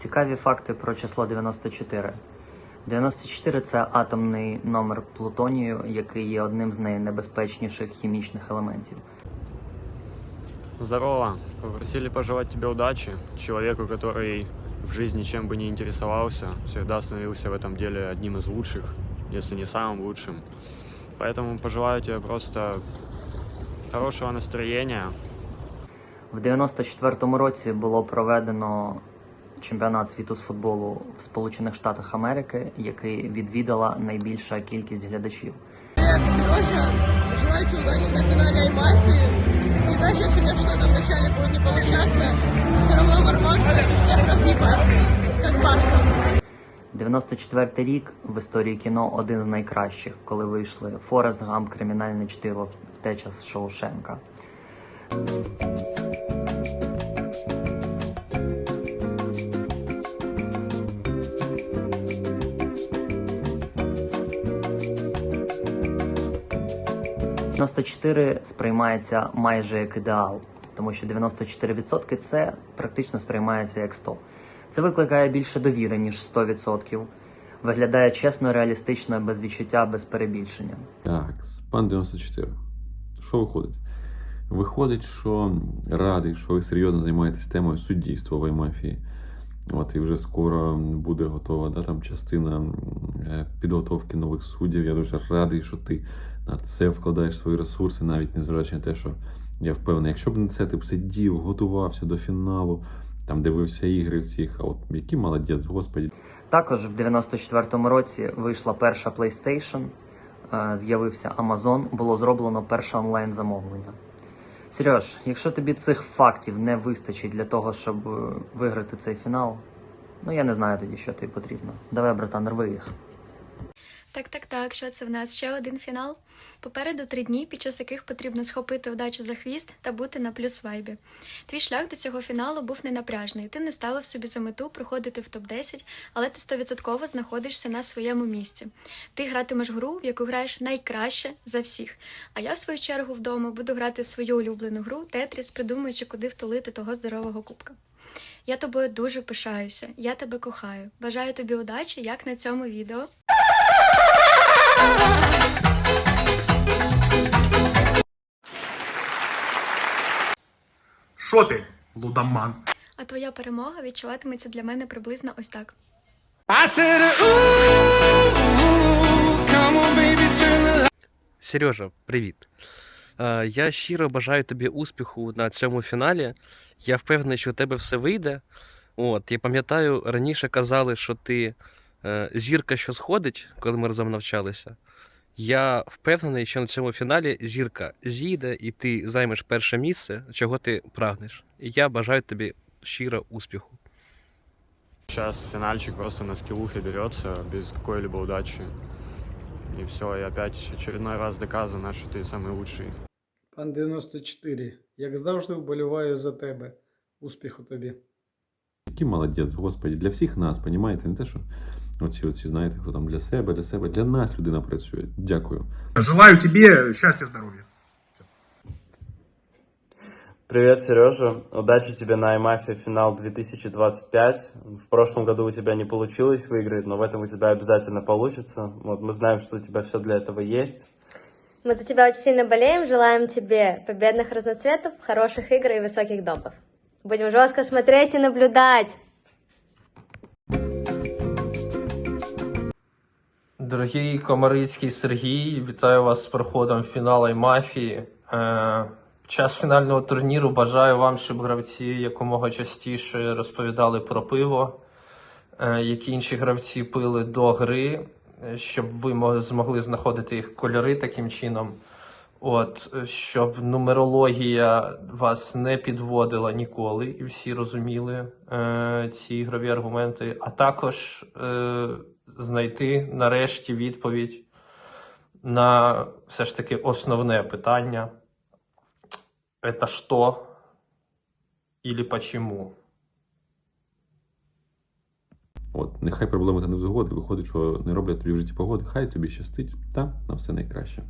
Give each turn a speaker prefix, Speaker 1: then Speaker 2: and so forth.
Speaker 1: Цікаві факти про число 94. 94 це атомний номер плутонію, який є одним з найнебезпечніших хімічних елементів.
Speaker 2: Здорово. Попросили пожелать тебе удачи. Человеку, который в жизни чем бы ни интересовался, всегда становился в этом деле одним из лучших, если не самым лучшим. Поэтому пожелаю тебе просто хорошего настроения,
Speaker 1: В 94-му році було проведено чемпіонат світу з футболу в Сполучених Штатах Америки, який відвідала найбільша кількість глядачів.
Speaker 3: Привет, Сережа. Желаю тебе удачи на финале Аймафии. И даже если меня что-то вначале будет не получаться, все равно ворваться и всех разъебать, как Барса.
Speaker 1: 94 рік в історії кіно один з найкращих, коли вийшли Форест Гамп, Кримінальне чтиво, Втеча з Шоушенка. «94» сприймається майже як ідеал, тому що 94% це практично сприймається як 100. Це викликає більше довіри, ніж 100%. Виглядає чесно, реалістично, без відчуття, без перебільшення.
Speaker 4: Так, пан 94. Що виходить? Виходить, що радий, що ви серйозно займаєтесь темою суддівства в мафії. От і вже скоро буде готова да, там частина е, підготовки нових суддів. Я дуже радий, що ти на це вкладаєш свої ресурси, навіть незважаючи на те, що я впевнений, якщо б не це, ти б сидів, готувався до фіналу, там дивився ігри всіх. А от який молодець, господі.
Speaker 1: Також в 94-му році вийшла перша PlayStation, е, з'явився Amazon, було зроблено перше онлайн замовлення. Сереж, якщо тобі цих фактів не вистачить для того, щоб е, виграти цей фінал, ну я не знаю тоді, що тобі потрібно. Давай, братан, рви їх.
Speaker 5: Так, так, так. Що це в нас? Ще один фінал. Попереду три дні, під час яких потрібно схопити удачу за хвіст та бути на плюс вайбі. Твій шлях до цього фіналу був ненапряжний. Ти не ставив собі за мету проходити в топ-10, але ти стовідсотково знаходишся на своєму місці. Ти гратимеш гру, в яку граєш найкраще за всіх. А я, в свою чергу, вдома буду грати в свою улюблену гру Тетріс, придумуючи, куди втулити того здорового кубка. Я тобою дуже пишаюся, я тебе кохаю. Бажаю тобі удачі, як на цьому відео.
Speaker 6: Що ти, лудоман?
Speaker 5: А твоя перемога відчуватиметься для мене приблизно ось так.
Speaker 7: Сережа, привіт. Е, Я щиро бажаю тобі успіху на цьому фіналі. Я впевнений, що у тебе все вийде. От, я пам'ятаю, раніше казали, що ти зірка, що сходить, коли ми разом навчалися. Я впевнений, що на цьому фіналі зірка зійде і ти займеш перше місце, чого ти прагнеш. І я бажаю тобі щиро успіху.
Speaker 2: Сейчас финальчик просто на скиллухе берется, без какой-либо удачи. И все, и опять очередной раз доказано, что ты самый лучший.
Speaker 8: Пан 94, як завжди вболіваю за тебе. Успіху тобі.
Speaker 4: Який молодець, господі, для всіх нас, понімаєте? Не те, що оці, оці, знаєте, хто там для себе, для себе, для нас людина працює. Дякую.
Speaker 6: Желаю тебе счастья, здоровья.
Speaker 9: Привет, Сережа. Удачи тебе на iMafia финал 2025. В прошлом году у тебя не получилось выиграть, но в этом у тебя обязательно получится. Вот мы знаем, что у тебя все для этого есть.
Speaker 10: Мы за тебя очень сильно болеем, желаем тебе победных разноцветов, хороших игр и высоких допов. Будем жестко смотреть и наблюдать.
Speaker 11: Дорогий Комарицький Сергій, вітаю вас з проходом фіналу і мафії. Е, час фінального турніру бажаю вам, щоб гравці якомога частіше розповідали про пиво, е, які інші гравці пили до гри, е, щоб ви змогли знаходити їх кольори таким чином. От, щоб нумерологія вас не підводила ніколи, і всі розуміли е, ці ігрові аргументи, а також е, знайти нарешті відповідь на все ж таки основне питання: это що или почему?
Speaker 4: От, нехай проблеми та невзгоди виходить, що не роблять тобі в житті погоди. Хай тобі щастить та на все найкраще.